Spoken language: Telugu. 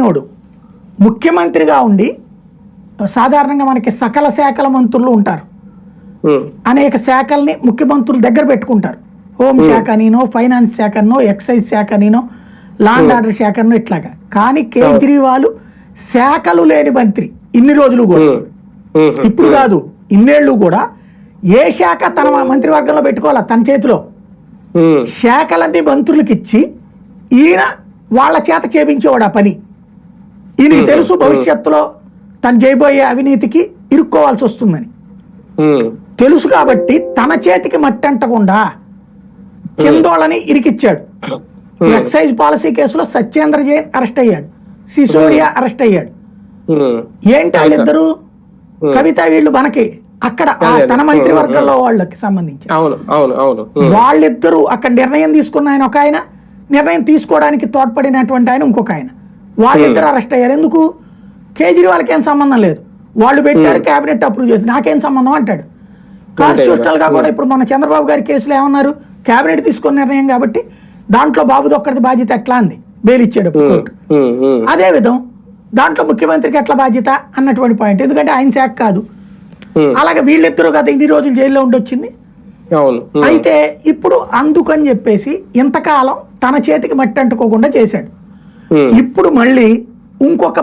అయినోడు ముఖ్యమంత్రిగా ఉండి సాధారణంగా మనకి సకల శాఖల మంత్రులు ఉంటారు. అనేక శాఖల్ని ముఖ్యమంత్రుల దగ్గర పెట్టుకుంటారు. హోంశాఖ అనీనో ఫైనాన్స్ శాఖ అనో ఎక్సైజ్ శాఖ అనీనో లాండ్ ఆర్డర్ శాఖ అనో ఇట్లాగా. కానీ కేజ్రీవాల్ శాఖలు లేని మంత్రి ఇన్ని రోజులు కూడా. ఇప్పుడు కాదు ఇన్నేళ్ళు కూడా ఏ శాఖ తన మంత్రివర్గంలో పెట్టుకోవాలా తన చేతిలో? శాఖలన్నీ మంత్రులకు ఇచ్చి ఈయన వాళ్ళ చేత చేపించేవాడు ఆ పని. ఈయనకి తెలుసు భవిష్యత్తులో తను చేయబోయే అవినీతికి ఇరుక్కోవాల్సి వస్తుందని. తెలుసు కాబట్టి తన చేతికి మట్టి అంటకుండా కిందోళ్ళని ఇరికిచ్చాడు. ఎక్సైజ్ పాలసీ కేసులో సత్యేంద్ర జైన్ అరెస్ట్ అయ్యాడు. సిసోడియా అరెస్ట్ అయ్యాడు. ఏంటి వాళ్ళిద్దరు? కవిత వీళ్ళు మనకి అక్కడ ఆ తన మంత్రివర్గంలో వాళ్ళకి సంబంధించి వాళ్ళిద్దరూ అక్కడ నిర్ణయం తీసుకున్న ఆయన ఒక ఆయన నిర్ణయం తీసుకోవడానికి తోడ్పడినటువంటి ఆయన ఇంకొక ఆయన. వాళ్ళిద్దరు అరెస్ట్ అయ్యారు. ఎందుకు? కేజ్రీవాల్కి ఏం సంబంధం లేదు. వాళ్ళు పెట్టారు కేబినెట్ అప్రూవ్ చేసి నాకేం సంబంధం అంటాడు. కాన్స్టిట్యూషనల్గా కూడా ఇప్పుడు మన చంద్రబాబు గారి కేసులో ఏమన్నారు? కేబినెట్ తీసుకున్న నిర్ణయం కాబట్టి దాంట్లో బాబుది ఒక్కడిది బాధ్యత ఎట్లా అంది? బెయిల్ ఇచ్చాడు కోర్టు. అదే విధం దాంట్లో ముఖ్యమంత్రికి ఎట్లా బాధ్యత అన్నటువంటి పాయింట్ ఎందుకంటే ఆయన శాఖ కాదు. అలాగే వీళ్ళిద్దరూ కదా ఇన్ని రోజులు జైల్లో ఉండొచ్చింది. అయితే ఇప్పుడు అందుకని చెప్పేసి ఇంతకాలం తన చేతికి మట్టి అంటుకోకుండా చేశాడు. Hmm. ఇప్పుడు మళ్ళీ ఇంకొక